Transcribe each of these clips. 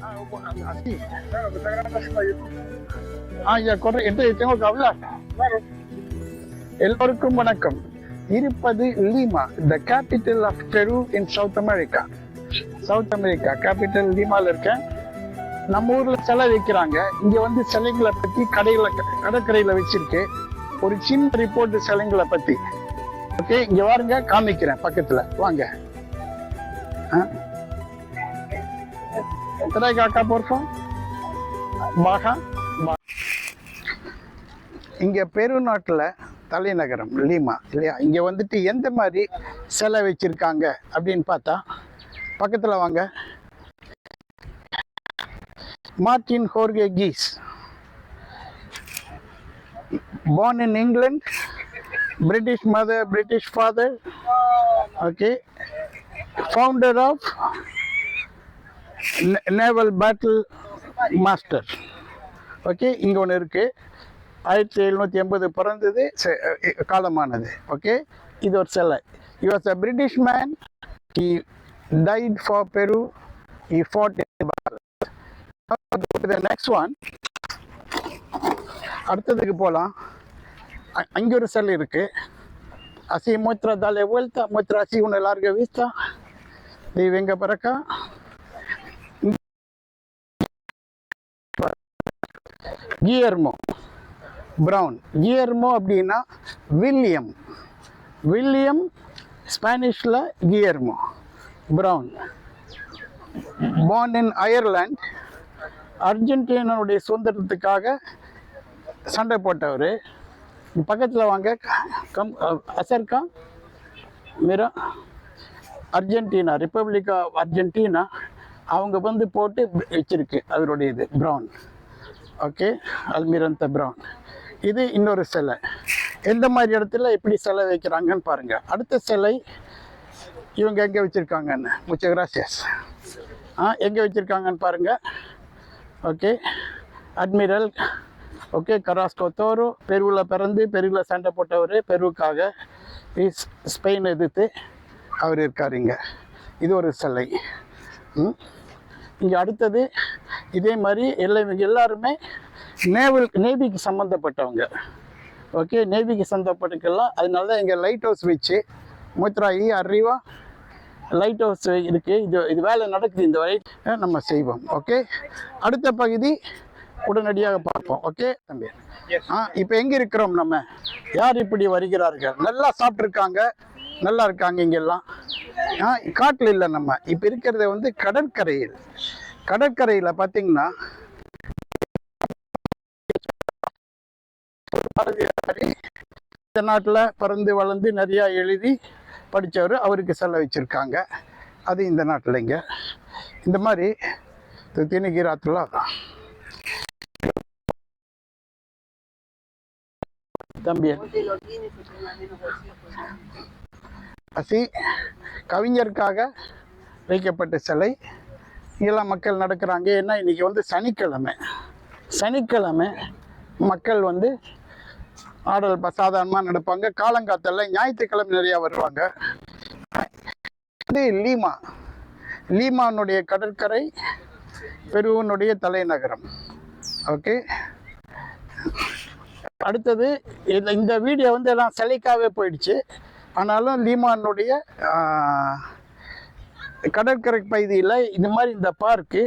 Así. Ah, ya, corre. Entonces tengo que hablar. எல்லோருக்கும் வணக்கம். இருப்பது Lima the capital of Peru in South America South America capital லீமால இருக்கேன். நம்ம ஊர்ல சிலை வைக்கிறாங்க. இங்க வந்து சிலைங்களை பத்தி கடையில கடற்கரையில வச்சிருக்கு. ஒரு சின்ன ரிப்போர்ட் சிலைங்களை பத்தி. ஓகே இங்க வாருங்க காமிக்கிறேன் பக்கத்துல. வாங்க. எத்தனை காக்கா போறோம் பாகா இங்க பெருநாட்டுல தலைநகரம் லீமா இல்லையா? இங்க வந்துட்டு எந்த மாதிரி சிலை வச்சிருக்காங்க அப்படின்னு பார்த்தா பக்கத்துல வாங்க. Martin ஹோர்கே Guise. Born in England, British mother, British father, okay, founder of naval battle master okay இங்கே ஒன்று இருக்குது ஆயிரத்தி எழுநூற்றி எண்பது பிறந்தது காலமானது ஓகே இது ஒரு சிலை he was a British man he died for Peru he fought next one அடுத்ததுக்கு போகலாம் அங்கே ஒரு சிலை இருக்குது அசி மூத்ரா தாலே வேல்தா மூத்ரா அசி ஒன்று எல்லாருக்கும் வீஸ்தா தெய்வ எங்கே பிறக்கா கியர்மோ ப்ரௌன் கியர்மோ அப்படின்னா William William ஸ்பானிஷில் Guillermo Brown born in Ireland அர்ஜென்டினாவுடைய சுதந்திரத்துக்காக சண்டை போட்டவர். பக்கத்தில் வாங்க கம் அசர்கா மீரா அர்ஜென்டினா ரிப்பப்ளிக் ஆஃப் அர்ஜென்டினா அவங்க வந்து போட்டு வச்சிருக்கு அதனுடைய இது ப்ரௌன் ஓகே அல்மிரந்த ப்ரௌன் இது இன்னொரு சிலை. எந்த மாதிரி இடத்துல எப்படி சிலை வைக்கிறாங்கன்னு பாருங்க. அடுத்த சிலை இவங்க எங்கே வச்சுருக்காங்கன்னு? முச்ச கிராசியஸ். ஆ எங்கே வச்சுருக்காங்கன்னு பாருங்கள் ஓகே அட்மிரல் ஓகே கராஸ்கோ தோரோ பெருவில் பிறந்து பெருவில் சண்டை போட்டவர் பெருவுக்காக ஸ்பெயின் எதிர்த்து அவர் இருக்காருங்க இது ஒரு சிலை. ம்? இங்கே அடுத்தது இதே மாதிரி எல்லா இவங்க எல்லாருமே நேவல் நேவிக்கு சம்மந்தப்பட்டவங்க ஓகே நேவிக்கு சம்மந்தப்பட்டக்கெல்லாம் அதனால தான் இங்கே லைட் ஹவுஸ் வச்சு மூத்ராயி அறிவா லைட் ஹவுஸ் இருக்குது இது இது வேலை நடக்குது இந்த வரை நம்ம செய்வோம். ஓகே அடுத்த பகுதி உடனடியாக பார்ப்போம். ஓகே தம்பி? ஆ இப்போ எங்கே இருக்கிறோம் நம்ம? யார் இப்படி வருகிறார்கள்? நல்லா சாப்பிட்ருக்காங்க நல்லா இருக்காங்க இங்கெல்லாம் காட்டில் இல்லை நம்ம. இப்போ இருக்கிறது வந்து கடற்கரையில். கடற்கரையில் பார்த்தீங்கன்னா இந்த நாட்டில் பிறந்து வளர்ந்து நிறையா எழுதி படித்தவர் அவருக்கு செல்ல வச்சுருக்காங்க அது இந்த நாட்டில் இங்கே. இந்த மாதிரி திணிகிராத்துல தம்பி. அசி கவிஞருக்காக வைக்கப்பட்ட சிலை. இங்கெல்லாம் மக்கள் நடக்கிறாங்க ஏன்னா இன்னைக்கு வந்து சனிக்கிழமை. சனிக்கிழமை மக்கள் வந்து ஆடல் சாதாரணமாக நடப்பாங்க. காலங்காத்தல ஞாயிற்றுக்கிழமை நிறையா வருவாங்க. இது லீமா. லீமானுடைய கடற்கரை பெருவனுடைய தலைநகரம். ஓகே. அடுத்தது இந்த இந்த வீடியோ வந்து எல்லாம் சிலைக்காகவே போயிடுச்சு. ஆனாலும் லீமானுடைய கடற்கரை பகுதியில் இந்த மாதிரி இந்த பார்க்கு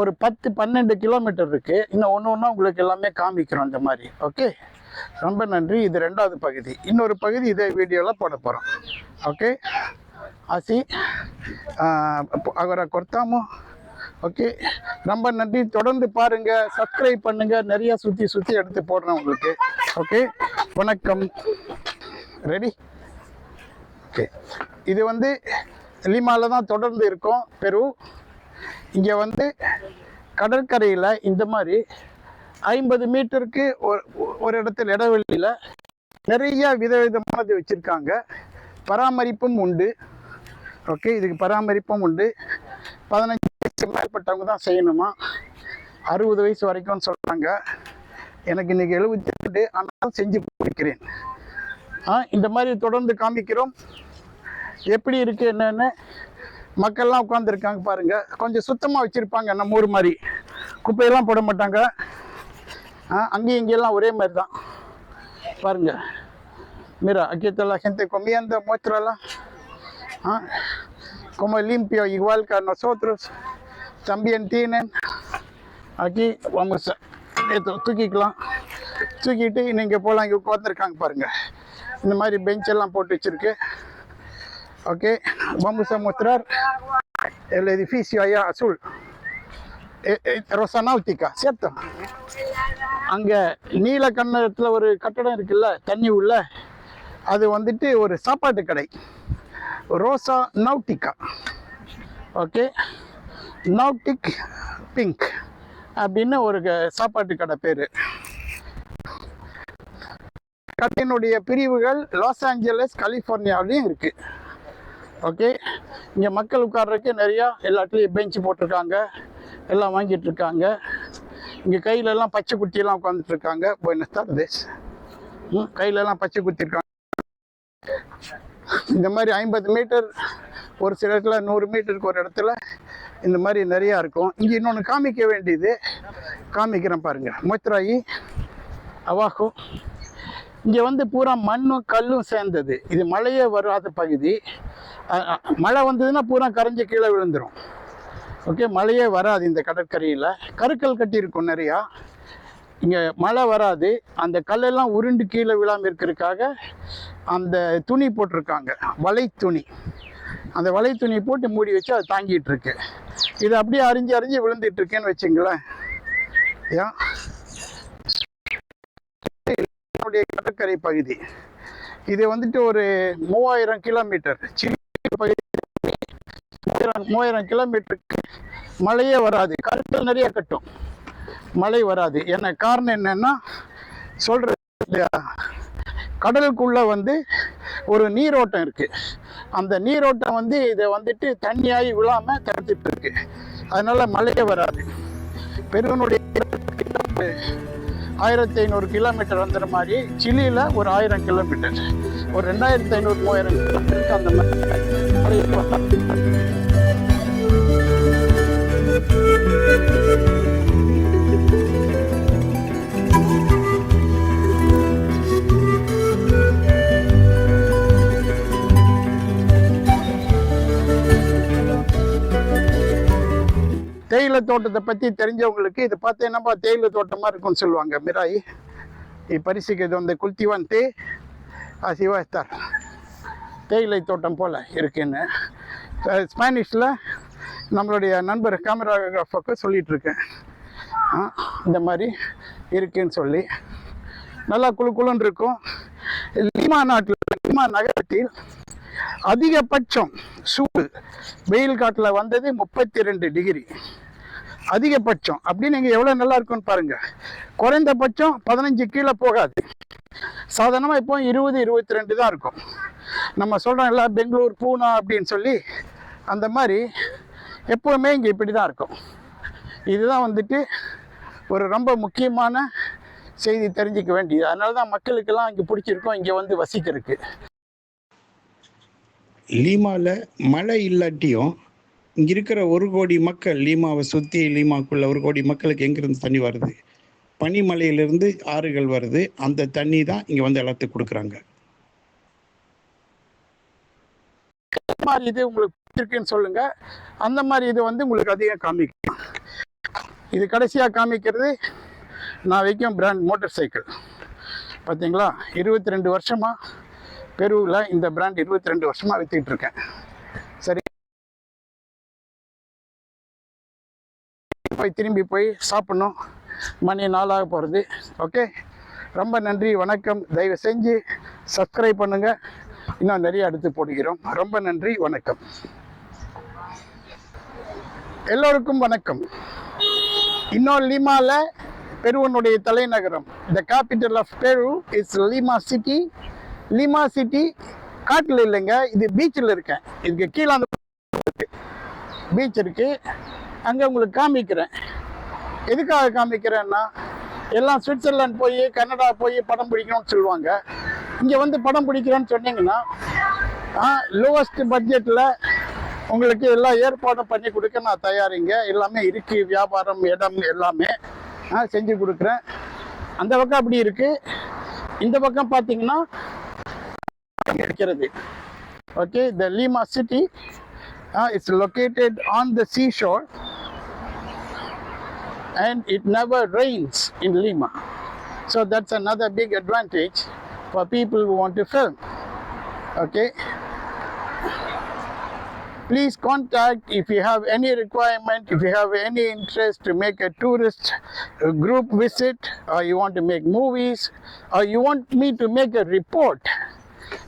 ஒரு பத்து பன்னெண்டு கிலோமீட்டர் இருக்குது இன்னும் ஒன்று ஒன்றா உங்களுக்கு எல்லாமே காமிக்கிறோம் இந்த மாதிரி. ஓகே ரொம்ப நன்றி. இது ரெண்டாவது பகுதி. இன்னொரு பகுதி இதே வீடியோவில் போட போகிறோம் ஓகே ஆசி அவரை கொர்த்தாமோ? ஓகே ரொம்ப நன்றி. தொடர்ந்து பாருங்கள் சப்ஸ்கிரைப் பண்ணுங்கள் நிறையா சுற்றி சுற்றி எடுத்து போடுறேன் உங்களுக்கு. ஓகே வணக்கம். Ready okay. இது வந்து லிமாவில் தான் தொடர்ந்து இருக்கும். பெரு இங்கே வந்து கடற்கரையில் இந்த மாதிரி ஐம்பது மீட்டருக்கு ஒரு ஒரு இடத்துல இடைவெளியில் நிறைய விதவிதமானது வச்சுருக்காங்க. பராமரிப்பும் உண்டு. ஓகே இதுக்கு பராமரிப்பும் உண்டு. பதினஞ்சு வயசுக்கு மேற்பட்டவங்க தான் செய்யணுமா? அறுபது வயசு வரைக்கும்னு சொல்கிறாங்க எனக்கு இன்றைக்கி எழுபத்தி ரெண்டு ஆனால் செஞ்சு கொடுக்கிறேன். இந்த மாதிரி தொடர்ந்து காமிக்கிறோம். எப்படி இருக்குது என்னென்னு மக்கள்லாம் உட்காந்துருக்காங்க பாருங்கள் கொஞ்சம் சுத்தமாக வச்சுருப்பாங்க நம்ம ஊர் மாதிரி. குப்பையெல்லாம் போட மாட்டாங்க. ஆ, அங்கேயும் இங்கேயெல்லாம் ஒரே மாதிரி தான். பாருங்கள் Meera aquí está la gente comiendo, muéstrala. Ah, Como limpio, igual que nosotros. También tienen. Aquí vamos a தூக்கிக்கலாம். தூக்கிட்டு நீங்கள் போகலாம் இங்கே உட்காந்துருக்காங்க பாருங்கள் இந்த மாதிரி பெஞ்ச் எல்லாம் போட்டு வச்சிருக்கு. ஓகே பம்பு a mostrar el edificio allá azul Eh, eh, அங்கே நீல கண்ணத்தில் ஒரு கட்டடம் இருக்குல்ல தண்ணி உள்ள. அது வந்துட்டு ஒரு சாப்பாட்டு கடை. ரோசா நவுட்டிகா ஓகே நவுட்டிக் பிங்க் அப்படின்னு ஒரு க- சாப்பாட்டு கடை பேர். கட்டையினுடைய பிரிவுகள் லாஸ் ஏஞ்சலஸ் கலிஃபோர்னியாவிலையும் இருக்குது ஓகே இங்கே மக்கள் உட்கார்றதுக்கு நிறையா எல்லாத்துலேயும் பெஞ்சு போட்டிருக்காங்க. எல்லாம் வாங்கிட்டு இருக்காங்க. இங்கே கையிலெல்லாம் பச்சை குத்தியெல்லாம் உட்காந்துட்டு இருக்காங்க. போயினஸ் தேஸ் ம் கையிலெல்லாம் பச்சை குத்திருக்காங்க இந்த மாதிரி ஐம்பது மீட்டர் ஒரு சில இடத்துல நூறு மீட்டருக்கு ஒரு இடத்துல இந்த மாதிரி நிறையா இருக்கும். இங்கே இன்னொன்று காமிக்க வேண்டியது காமிக்கிறேன் பாருங்கள் மொத்ராயி அவாகும் இங்கே வந்து பூரா மண்ணும் கல்லும் சேர்ந்தது. இது மழையே வராத பகுதி. மழை வந்ததுன்னா பூரா கரைஞ்சி கீழே விழுந்துடும் ஓகே மழையே வராது இந்த கடற்கரையில். கருக்கல் கட்டியிருக்கும் நிறையா. இங்கே மழை வராது. அந்த கல்லெல்லாம் உருண்டு கீழே விழாமல் இருக்கிறதுக்காக அந்த துணி போட்டிருக்காங்க. வலை துணி. அந்த வலை துணி போட்டு மூடி வச்சு அதை தாங்கிட்டு இருக்கு. இது அப்படியே அரிஞ்சு அரிஞ்சு விழுந்துட்டு இருக்கேன்னு வச்சுங்களேன். ஏன் என்னுடைய கடற்கரை பகுதி. இது வந்துட்டு ஒரு மூவாயிரம் கிலோமீட்டர். சின்ன பகுதி. மூவாயிரம் கிலோமீட்டருக்கு மழையே வராது. கருத்து நிறைய கட்டும். மழை வராது. என்ன காரணம் என்னன்னா சொல்றது கடலுக்குள்ள வந்து ஒரு நீரோட்டம் இருக்கு. அந்த நீரோட்டம் வந்து இதை வந்துட்டு தண்ணியாகி விழாம தடுத்துட்டு இருக்கு. அதனால மழையே வராது. பெருவனுடைய ஆயிரத்தி ஐநூறு கிலோமீட்டர் வந்துற மாதிரி சிலியில் ஒரு ஆயிரம் கிலோமீட்டர் ஒரு ரெண்டாயிரத்தி ஐநூறு மூவாயிரம் கிலோமீட்டருக்கு அந்த மாதிரி தோட்டத்தை பற்றி தெரிஞ்சவங்களுக்கு இது பார்த்தீங்கன்னா தேயிலை தோட்டமாக இருக்கும்னு சொல்லுவாங்க மிராய் ಈ ಪರಿಸಿಗೆ ಇದೊಂದು ಕುಲ್ತಿವಂತೆ ಆ சிவா estar தேயிலை தோட்டம் போல் இருக்குன்னு ஸ்பானிஷில் நம்மளுடைய நண்பர் கேமராகிராஃபருக்கு சொல்லிட்டு இருக்கேன் ஆ, இந்த மாதிரி இருக்குன்னு சொல்லி நல்லா குளு குளுன்னு இருக்கும் லீமா நாட்டில் லீமா நகரத்தில் அதிகபட்சம் சூடு வெயில் காட்டில் வந்தது முப்பத்தி ரெண்டு டிகிரி அதிகபட்சம். அப்படின்னு நீங்கள் எவ்வளோ நல்லா இருக்கும்னு பாருங்க. குறைந்தபட்சம் பதினஞ்சு கீழே போகாது. சாதாரணமாக இப்போ இருபது இருபத்தி ரெண்டு தான் இருக்கும். நம்ம சொல்கிறோம் எல்லாம் பெங்களூர் பூனா அப்படின்னு சொல்லி அந்த மாதிரி எப்போவுமே இங்கே இப்படி தான் இருக்கும். இதுதான் வந்துட்டு ஒரு ரொம்ப முக்கியமான செய்தி தெரிஞ்சிக்க வேண்டியது. அதனால தான் மக்களுக்கெல்லாம் இங்கே பிடிச்சிருக்கோம் இங்கே வந்து வசிக்கிறதுக்கு. லீமாவில் மழை இல்லாட்டியும் இங்கே இருக்கிற ஒரு கோடி மக்கள் லீமாவை சுற்றி லீமாக்குள்ள ஒரு கோடி மக்களுக்கு எங்கேருந்து தண்ணி வருது? பனிமலையிலிருந்து ஆறுகள் வருது. அந்த தண்ணி தான் இங்கே வந்து எல்லாத்துக்கும் கொடுக்குறாங்க. மாதிரி இது உங்களுக்கு இருக்குன்னு சொல்லுங்க. அந்த மாதிரி இது வந்து உங்களுக்கு அதிகம் காமிக்கும். இது கடைசியாக காமிக்கிறது நான் வைக்கும் பிராண்ட் மோட்டார் சைக்கிள் பார்த்தீங்களா இருபத்தி ரெண்டு வருஷமா பெருவில் இந்த பிராண்ட் இருபத்தி ரெண்டு வருஷமாக வித்துக்கிட்டு இருக்கேன். போய் திரும்பி போய் சாப்பிடணும். மணி நாளாக போகிறது ஓகே ரொம்ப நன்றி வணக்கம். தயவு செஞ்சு சப்ஸ்கிரைப் பண்ணுங்க. இன்னும் நிறைய அடுத்து போடுகிறோம். ரொம்ப நன்றி வணக்கம். எல்லோருக்கும் வணக்கம். இன்னும் லீமால பெருவனுடைய தலைநகரம். The capital of Peru is Lima city Lima city காட்டில் இல்லைங்க இது பீச்சில் இருக்கேன். இதுக்கு கீழே அந்த பீச் இருக்கு. அங்கே உங்களுக்கு காமிக்கிறேன். எதுக்காக காமிக்கிறேன்னா எல்லாம் சுவிட்சர்லாந்து போய் கனடா போய் படம் பிடிக்கணும்னு சொல்லுவாங்க. இங்கே வந்து படம் பிடிக்கிறோன்னு சொன்னீங்கன்னா லோவஸ்ட் பட்ஜெட்டில் உங்களுக்கு எல்லா ஏற்பாடும் பண்ணி கொடுக்க நான் தயாரிங்க எல்லாமே இருக்கு வியாபாரம் இடம் எல்லாமே நான் செஞ்சு கொடுக்குறேன். அந்த பக்கம் அப்படி இருக்கு. இந்த பக்கம் பார்த்தீங்கன்னா இருக்கிறது. Okay the Lima city Uh, it's located on the seashore and it never rains in Lima. So that's another big advantage for people who want to film. Okay. Please contact if you have any requirement, if you have any interest to make a tourist uh, group visit, or you want to make movies, or you want me to make a report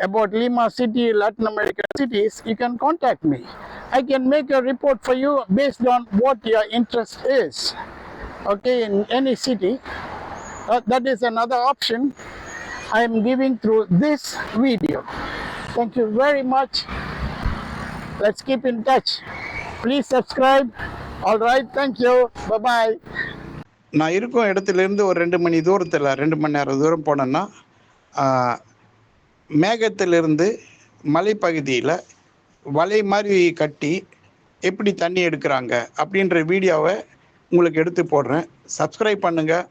about Lima City, Latin American cities, you can contact me. I can make a report for you based on what your interest is. Okay, in any city. Uh, that is another option I am giving through this video. Thank you very much. Let's keep in touch. Please subscribe. All right, thank you. Bye bye. நான் இருக்கும் இடத்துலேருந்து ஒரு ரெண்டு மணி தூரத்தில் ரெண்டு மணி நேரம் தூரம் போனேன்னா மேகத்திலிருந்து மலைப்பகுதியில் வலை மாதிரி கட்டி எப்படி தண்ணி எடுக்கிறாங்க அப்படின்ற வீடியோவை உங்களுக்கு எடுத்து போடுறேன். சப்ஸ்கிரைப் பண்ணுங்கள்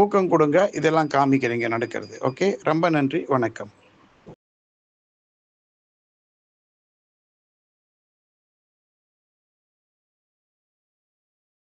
ஊக்கம் கொடுங்க. இதெல்லாம் காமிக்கிறீங்க நடக்கிறது. ஓகே ரொம்ப நன்றி. வணக்கம்.